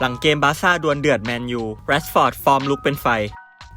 หลังเกมบาร์ซ่าดวลเดือดแมนยูแรชฟอร์ดฟอร์มลุกเป็นไฟ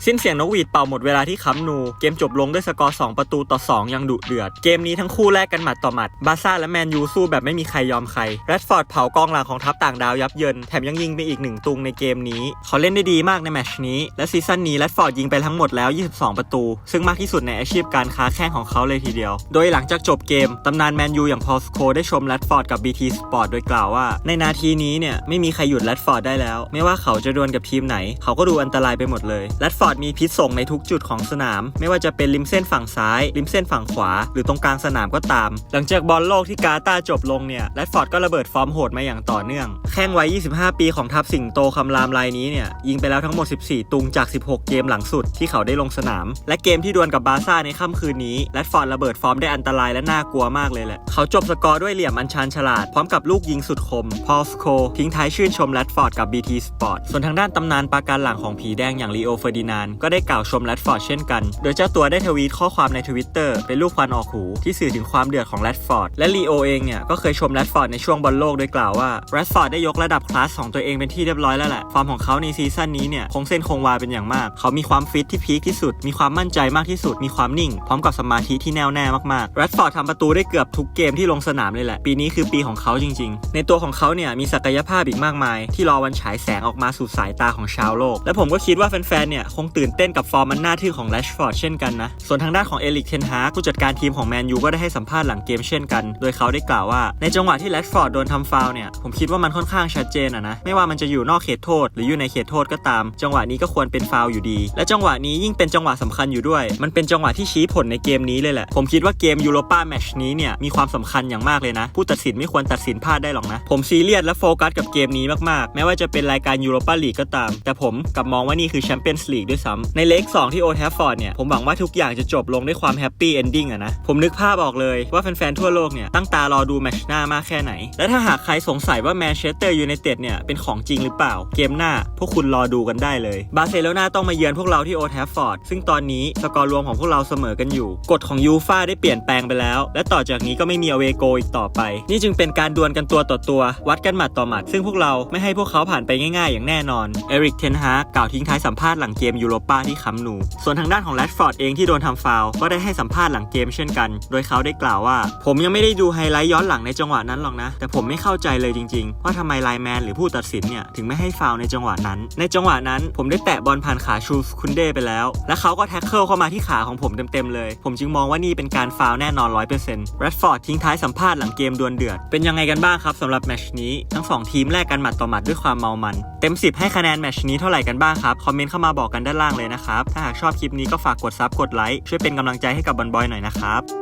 สิ้นเสียงนกหวีดเป่าหมดเวลาที่ค้ำนู เกมจบลงด้วยสกอร์ 2 ประตูต่อ2อยังดุเดือด เกมนี้ทั้งคู่แลกกันหมัดต่อหมัด บาซ่าและแมนยูสู้แบบไม่มีใครยอมใครแรดฟอร์ดเผากองหลังของทัพต่างดาวยับเยิน แถมยังยิงไปอีกหนึ่งตุงในเกมนี้ เขาเล่นได้ดีมากในแมชนี้ และซีซั่นนี้แรดฟอร์ดยิงไปทั้งหมดแล้ว 22 ประตู ซึ่งมากที่สุดในอาชีพการค้าแข่งของเขาเลยทีเดียว โดยหลังจากจบเกมตำนานแมนยูอย่างพอลสโคได้ชมแรดฟอร์ดกับ BT Sport โดยกล่าวว่า ในนาทีนี้เนี่ยไม่มีใครหยุดแรดฟอร์ดได้แล้ว ไม่ว่าเขาจะดวลกับทีมไหน เขาก็ดูอันตรายไปหมดเลยแรดฟอร์ดมีพิษส่งในทุกจุดของสนาม ไม่ว่าจะเป็นริมเส้นฝั่งซ้าย ริมเส้นฝั่งขวา หรือตรงกลางสนามก็ตาม หลังจากบอลโลกที่กาตาจบลงเนี่ยแรดฟอร์ดก็ระเบิดฟอร์มโหดมาอย่างต่อเนื่อง แข้งวัย 25 ปีของทัพสิงโตคำรามรายนี้เนี่ยยิงไปแล้วทั้งหมด 14 ตุงจาก 16 เกมหลังสุดที่เขาได้ลงสนาม และเกมที่ดวลกับบาซ่าในค่ำคืนนี้แรดฟอร์ดระเบิดฟอร์มได้อันตรายและน่ากลัวมากเลยแหละเขาจบสกอร์ด้วยเหลี่ยมอันชันฉลาดพร้อมกับลูกยิงสุดคมพอลสโคทิ้งท้ายชื่นชมแรดฟอร์ดกับ BT Sport ส่วนทางด้านตำนานปาการหลังของผีแดงอย่างลีโอเฟอร์ดินานก็ได้กล่าวชมแรดฟอร์ดเช่นกัน โดยเจ้าตัวได้ทวีตข้อความในทวิตเตอร์เป็นรูปควันออกหู ที่สื่อถึงความเดือดของแรดฟอร์ดและลีโอเองเนี่ยก็เคยชมแรดฟอร์ดในช่วงบอลโลกโดยกล่าวว่าแรดฟอร์ดได้ยกระดับคลาสของตัวเองเป็นที่เรียบร้อยแล้วแหละฟอร์มของเขาในซีซั่นนี้เนี่ยคงเส้นคงวาเป็นอย่างมาก เขามีความฟิตที่พีคที่สุด มีความมั่นใจมากที่สุด มีความนิ่ง พร้อมกับสมาธิที่แน่วแน่มากๆแรดฟอร์ดทำประตูได้เกือบทุกเกมที่ลงสนามเลยแหละ ปีนี้คือปีของเขาจริง ๆ ในตัวของเขาเนี่ยมีศักยภาพอีกมากมาย ที่รอวันฉายแสงออกมาสู่สายตาของชาวโลก และผมก็คิดว่าแฟนๆเนี่ยคงตื่นเต้นกับฟอร์มมันน่าทึ่งของแรชฟอร์ดเช่นกันนะ ส่วนทางด้านของเอลิกเทนฮาร์ผู้จัดการทีมของแมนยูก็ได้ให้สัมภาษณ์หลังเกมเช่นกัน โดยเขาได้กล่าวว่าในจังหวะที่แรชฟอร์ดโดนทำฟาวเนี่ยผมคิดว่ามันค่อนข้างชัดเจนอะนะไม่ว่ามันจะอยู่นอกเขตโทษ หรืออยู่ในเขตโทษก็ตาม จังหวะนี้ก็ควรเป็นฟาวอยู่ดี และจังหวะนี้ยิ่งเป็นจังหวะสำคัญอยู่ด้วย มันเป็นจังหวะที่ชี้ผลในเกมนี้เลยแหละผมคิดว่าเกมยูโรป้าแมชนี้เนี่ยมีความสำคัญอย่างมากเลยนะ ผู้ตัดสินไม่ควรตัดสินพลาดได้หรอกนะ ผมซีเรียสและโฟกัสกับเกมนี้มากๆ แม้ว่าจะเป็นรายการยูโรป้าลีกก็ตาม แต่ผมกลับมองว่านี่คือแชมเปี้ยนส์ลีกด้วยซ้ำในเลก2ที่โอแทฟฟอร์ดเนี่ยผมหวังว่าทุกอย่างจะจบลงด้วยความแฮปปี้เอนดิ้งอะนะผมนึกภาพออกเลยว่าแฟนๆทั่วโลกเนี่ยตั้งตารอดูแมชหน้ามากแค่ไหน และถ้าหากใครสงสัยว่าแมนเชสเตอร์ยูไนเต็ดเนี่ยเป็นของจริงหรือเปล่า เกมหน้าพวกคุณรอดูกันได้เลย บาร์เซโลนาต้องมาเยือนพวกเราที่โอแทฟฟอร์ดซึ่งตอนนี้สกอร์รวมของพวกเราเสมอกันอยู่ กฎของยูฟาได้เปลี่ยนแปลงไปแล้ว และต่อจากนี้ก็ไม่มีอเวโกอีกต่อไป นี่จึงเป็นการดวลกันตัวต่อตัว วัดกันหมัดต่อหมัด ซึ่งพวกเราไม่ให้พวกเขาผ่านไปง่ายๆ อย่างแน่นอนเอริกเทนฮากล่าวทิ้งท้ายสัมภาษณ์หลังเกมยูโรป้าที่คัมนู ส่วนทางด้านของแรดฟอร์ดเองที่โดนทำฟาวก็ได้ให้สัมภาษณ์หลังเกมเช่นกัน โดยเขาได้กล่าวว่า ผมยังไม่ได้ดูไฮไลท์ย้อนหลังในจังหวะนั้นหรอกนะ แต่ผมไม่เข้าใจเลยจริงๆ ว่าทำไมไลแมนหรือผู้ตัดสินเนี่ยถึงไม่ให้ฟาวในจังหวะนั้น ในจังหวะนั้นผมได้แตะบอลผ่านขาชูสคุนเดไปแล้ว และเขาก็แท็กเกิลเข้ามาที่ขาของผมเต็มๆเลย ผมจึงมองว่านี่เป็นการฟาวแน่นอน100%แรดฟอร์ดทิ้งท้ายสัมภาษณ์หลังเกมดวลเดือด เป็นยังไงกันบ้างครับสำหรับแมชนี้ทั้งสองทีมแลกกันหมัดต่อหมัดด้วยความเมามัน เต็ม 10 ให้คะแนนแมชนี้เท่าไหร่กันบ้างครับคอมเมนต์เข้ามาบอกกันด้านล่างเลยนะครับ ถ้าหากชอบคลิปนี้ก็ฝากกดซับกดไลค์ช่วยเป็นกำลังใจให้กับบอลบอยหน่อยนะครับ